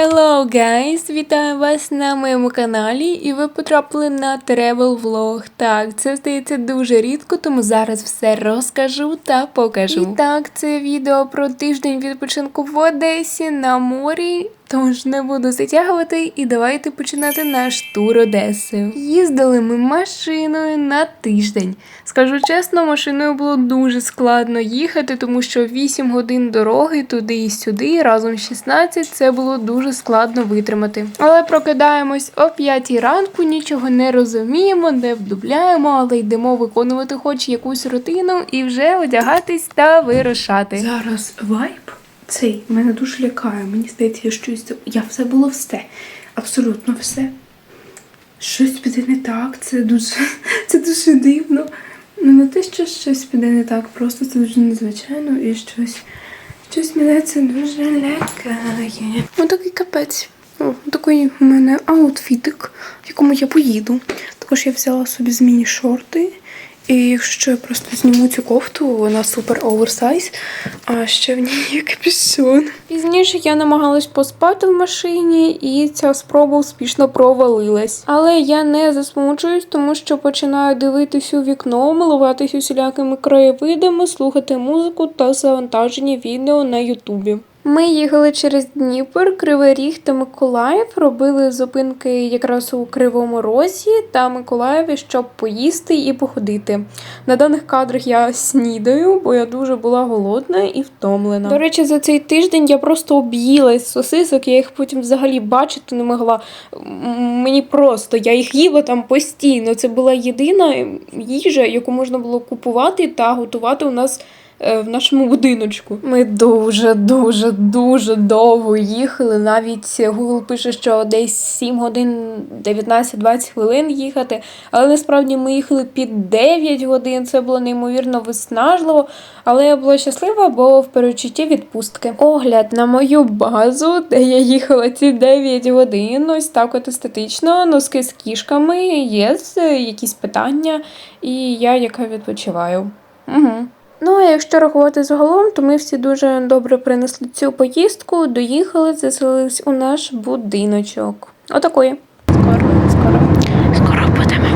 Hello guys! Вітаю вас на моєму каналі і ви потрапили на travel влог. Так, це стається дуже рідко, тому зараз все розкажу та покажу. І так, це відео про тиждень відпочинку в Одесі на морі. Тож не буду затягувати і давайте починати наш тур Одеси. Їздили ми машиною на тиждень. Скажу чесно, машиною було дуже складно їхати, тому що 8 годин дороги туди і сюди, разом 16, це було дуже складно витримати. Але прокидаємось о 5 ранку, нічого не розуміємо, не вдупляємо, але йдемо виконувати хоч якусь рутину і вже одягатись та вирушати. Зараз вайб цей мене дуже лякає. Мені здається, я щось. Я все було все. Абсолютно все. Щось піде не так. Це дуже, це дуже дивно. Ну, не те, що щось піде не так, просто це дуже незвичайно і щось. Щось мене це дуже лякає. Ну такий капець. О, такий у мене аутфітик, в якому я поїду. Також я взяла собі змінні шорти. І якщо я просто зніму цю кофту, вона супер оверсайз, а ще в ній є капюшон. Пізніше я намагалась поспати в машині, і ця спроба успішно провалилась. Але я не засмучуюсь, тому що починаю дивитись у вікно, милуватись усілякими краєвидами, слухати музику та завантажені відео на Ютубі. Ми їхали через Дніпр, Кривий Ріг та Миколаїв, робили зупинки якраз у Кривому Розі та Миколаєві, щоб поїсти і походити. На даних кадрах я снідаю, бо я дуже була голодна і втомлена. До речі, за цей тиждень я просто об'їлась сосисок, я їх потім взагалі бачити не могла. Мені просто я їх їла там постійно. Це була єдина їжа, яку можна було купувати та готувати у нас в нашому будиночку. Ми дуже, дуже, дуже довго їхали. Навіть Google пише, що десь 7 годин 19-20 хвилин їхати. Але насправді ми їхали під 9 годин. Це було неймовірно виснажливо. Але я була щаслива, бо в перечутті відпустки. Огляд на мою базу, де я їхала ці 9 годин, ось так от естетично, носки з кішками, є якісь питання, і я яка відпочиваю. Угу. Ну, а якщо рахувати загалом, то ми всі дуже добре принесли цю поїздку, доїхали, заселились у наш будиночок. Отакої. Скоро, будемо.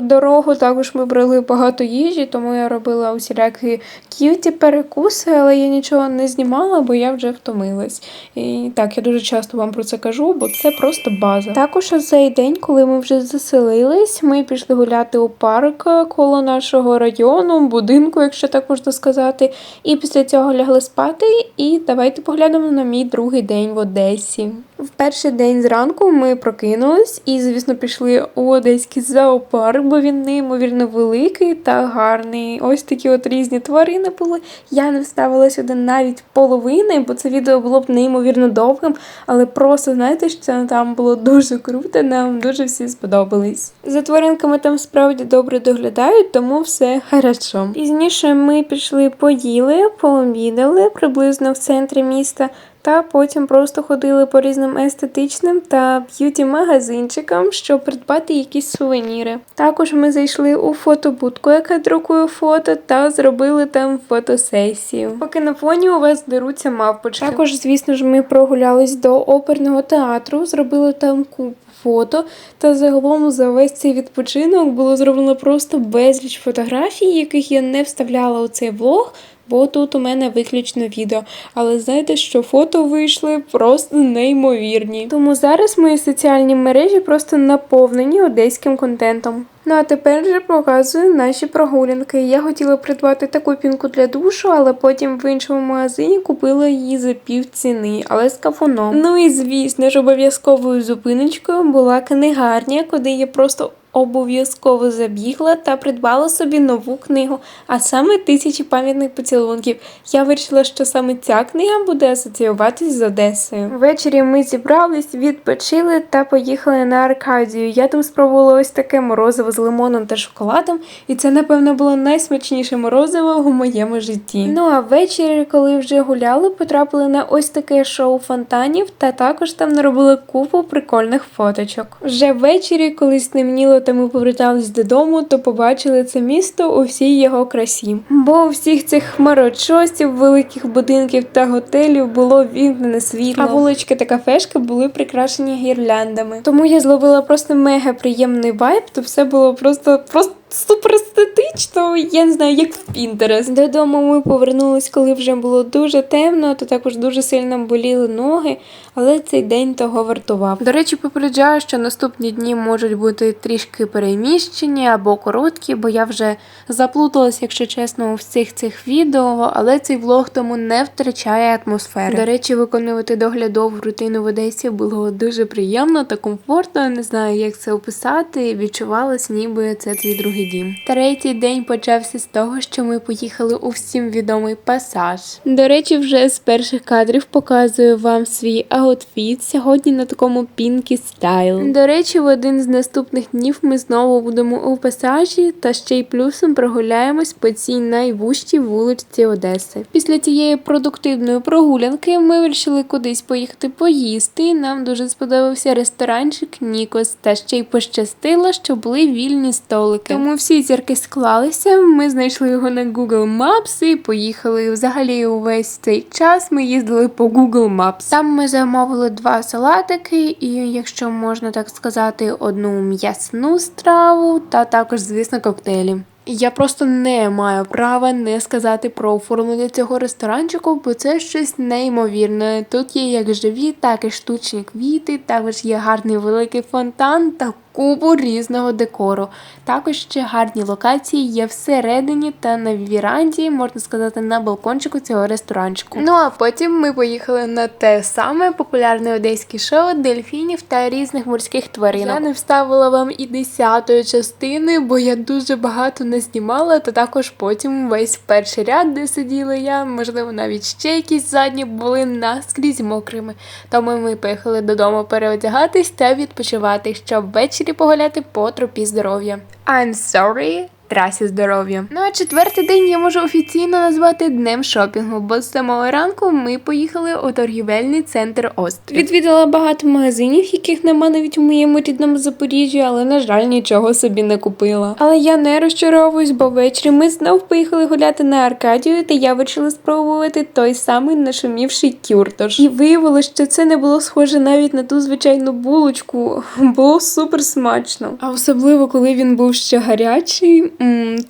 Дорогу також ми брали багато їжі, тому я робила усілякі к'юті перекуси, але я нічого не знімала, бо я вже втомилась. І так, я дуже часто вам про це кажу, бо це просто база. Також цей день, коли ми вже заселились, ми пішли гуляти у парк коло нашого району, будинку, якщо так можна сказати. І після цього лягли спати. І давайте поглянемо на мій другий день в Одесі. В перший день зранку ми прокинулись і, звісно, пішли у одеський зоопарк, бо він неймовірно великий та гарний. Ось такі от різні тварини були. Я не вставила сюди навіть половини, бо це відео було б неймовірно довгим, але просто знаєте, що там було дуже круто, нам дуже всі сподобались. За тваринками там справді добре доглядають, тому все хорошо. Пізніше ми пішли, поїли, пообідали приблизно в центрі міста. Та потім просто ходили по різним естетичним та б'юті-магазинчикам, щоб придбати якісь сувеніри. Також ми зайшли у фотобудку, яка друкує фото, та зробили там фотосесію. Поки на фоні у вас деруться мавпочки. Також, звісно ж, ми прогулялись до оперного театру, зробили там купу фото. Та загалом за весь цей відпочинок було зроблено просто безліч фотографій, яких я не вставляла у цей влог. Бо тут у мене виключно відео. Але знаєте, що фото вийшли просто неймовірні. Тому зараз мої соціальні мережі просто наповнені одеським контентом. Ну а тепер вже показую наші прогулянки. Я хотіла придбати таку пінку для душу, але потім в іншому магазині купила її за пів ціни, але з кафуном. Ну і звісно ж, обов'язковою зупиночкою була книгарня, куди я просто обов'язково забігла та придбала собі нову книгу, а саме тисячі пам'ятних поцілунків. Я вирішила, що саме ця книга буде асоціюватись з Одесою. Ввечері ми зібрались, відпочили та поїхали на Аркадію. Я там спробувала ось таке морозиво з лимоном та шоколадом, і це, напевно, було найсмачніше морозиво у моєму житті. Ну а ввечері, коли вже гуляли, потрапили на ось таке шоу фонтанів, та також там наробили купу прикольних фоточок. Вже ввечері, коли стемніло та ми повертались додому, то побачили це місто у всій його красі. Бо у всіх цих хмарочосів, великих будинків та готелів було вімкнене світло, а вулички та кафешки були прикрашені гірляндами. Тому я зловила просто мега приємний вайб, то все було просто просто. Супер естетично, я не знаю, як в Пінтерест. Додому ми повернулись, коли вже було дуже темно, то також дуже сильно боліли ноги, але цей день того вартував. До речі, попереджаю, що наступні дні можуть бути трішки переміщені або короткі, бо я вже заплуталась, якщо чесно, у всіх цих відео, але цей влог тому не втрачає атмосфери. До речі, виконувати доглядову рутину в Одесі було дуже приємно та комфортно. Не знаю, як це описати. Відчувалось, ніби це твій другий дім. Третій день почався з того, що ми поїхали у всім відомий пасаж. До речі, вже з перших кадрів показую вам свій аутфіт сьогодні на такому пінкі стайл. До речі, в один з наступних днів ми знову будемо у пасажі та ще й плюсом прогуляємось по цій найвужчій вулиці Одеси. Після цієї продуктивної прогулянки ми вирішили кудись поїхати поїсти. Нам дуже сподобався ресторанчик Нікос, та ще й пощастило, що були вільні столики. Тому всі зірки склалися. Ми знайшли його на Google Maps і поїхали. Взагалі, увесь цей час ми їздили по Google Maps. Там ми замовили два салатики, і, якщо можна так сказати, одну м'ясну страву, та також, звісно, коктейлі. Я просто не маю права не сказати про оформлення цього ресторанчику, бо це щось неймовірне. Тут є як живі, так і штучні квіти, також є гарний великий фонтан та купу різного декору. Також ще гарні локації є всередині та на віранді, можна сказати, на балкончику цього ресторанчику. Ну а потім ми поїхали на те саме популярне одеське шоу дельфінів та різних морських тварин. Я не вставила вам і десятої частини, бо я дуже багато не знімала, та також потім весь перший ряд, де сиділа я, можливо, навіть ще якісь задні були наскрізь мокрими. Тому ми поїхали додому переодягатись та відпочивати, щоб ввечері погуляти по тропі здоров'я. I'm sorry, трасі здоров'я. Ну а четвертий день я можу офіційно назвати днем шопінгу, бо з самого ранку ми поїхали у торгівельний центр Острів. Відвідала багато магазинів, яких нема навіть у моєму рідному Запоріжжі, але на жаль, нічого собі не купила. Але я не розчаровуюсь, бо ввечері ми знов поїхали гуляти на Аркадію, та я вирішила спробувати той самий нашумівший кюртош. І виявилось, що це не було схоже навіть на ту звичайну булочку. Було супер смачно. А особливо, коли він був ще гарячий,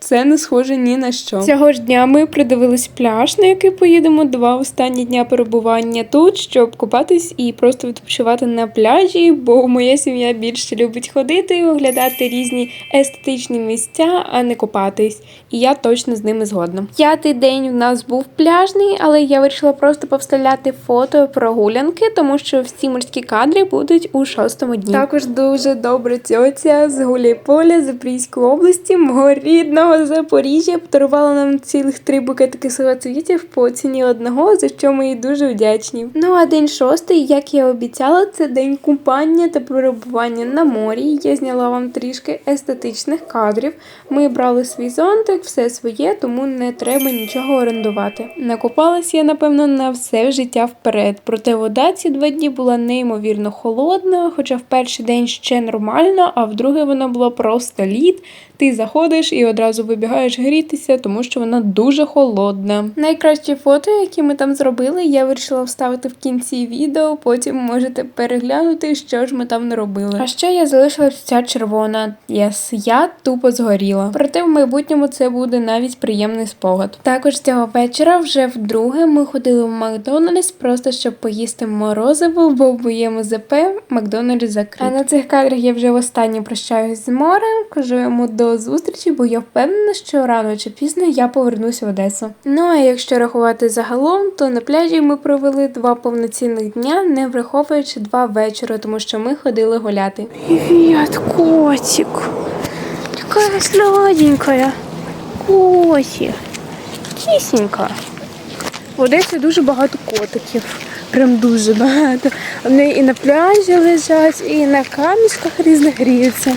це не схоже ні на що. Цього ж дня ми придивились пляж, на який поїдемо два останні дня перебування тут, щоб купатись і просто відпочивати на пляжі, бо моя сім'я більше любить ходити і оглядати різні естетичні місця, а не купатись. І я точно з ними згодна. П'ятий день в нас був пляжний, але я вирішила просто повставляти фото прогулянки, тому що всі морські кадри будуть у шостому дні. Також дуже добра тьотя з Гуляйполя Запорізької області, мого рідного Запоріжжя, подарувала нам цілих три букетики самоцвітів по ціні одного, за що ми їй дуже вдячні. Ну а день шостий, як я обіцяла, це день купання та перебування на морі. Я зняла вам трішки естетичних кадрів. Ми брали свій зонтик, все своє, тому не треба нічого орендувати. Накопалась я, напевно, на все життя вперед. Проте вода ці два дні була неймовірно холодна, хоча в перший день ще нормально, а в другий вона була просто лід. Ти заходиш і одразу вибігаєш грітися, тому що вона дуже холодна. Найкращі фото, які ми там зробили, я вирішила вставити в кінці відео. Потім можете переглянути, що ж ми там не робили. А ще я залишила вся червона. Єс, я тупо згоріла. Проте в майбутньому це буде навіть приємний спогад. Також цього вечора, вже вдруге, ми ходили в Макдональдс, просто щоб поїсти морозиво, бо в моєму ЗП Макдональдс закрит. А на цих кадрах я вже востаннє прощаюсь з морем, кажу йому до зустрічі, бо я впевнена, що рано чи пізно я повернусь в Одесу. Ну а якщо рахувати загалом, то на пляжі ми провели два повноцінних дня, не враховуючи два вечора, тому що ми ходили гуляти. Привет, котик. Такая сладенькая. Котик. Кисенька. В Одесі дуже багато котиків. Прям дуже багато. Вони і на пляжі лежать, і на камішках різних гріються.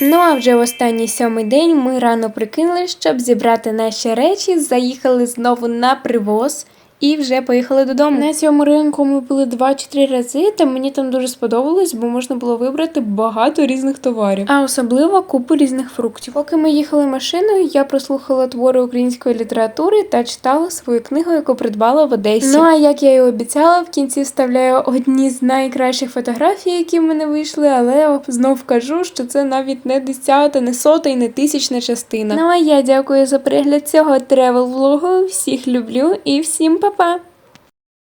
Ну а вже в останній сьомий день ми рано прикинули, щоб зібрати наші речі, заїхали знову на привоз. І вже поїхали додому. На цьому ринку ми були два чи три рази, та мені там дуже сподобалось, бо можна було вибрати багато різних товарів, а особливо купу різних фруктів. Поки ми їхали машиною, я прослухала твори української літератури та читала свою книгу, яку придбала в Одесі. Ну а як я і обіцяла, в кінці вставляю одні з найкращих фотографій, які в мене вийшли, але знов кажу, що це навіть не десята, не сота і не тисячна частина. Ну а я дякую за перегляд цього тревел влогу. Всіх люблю і всім papá.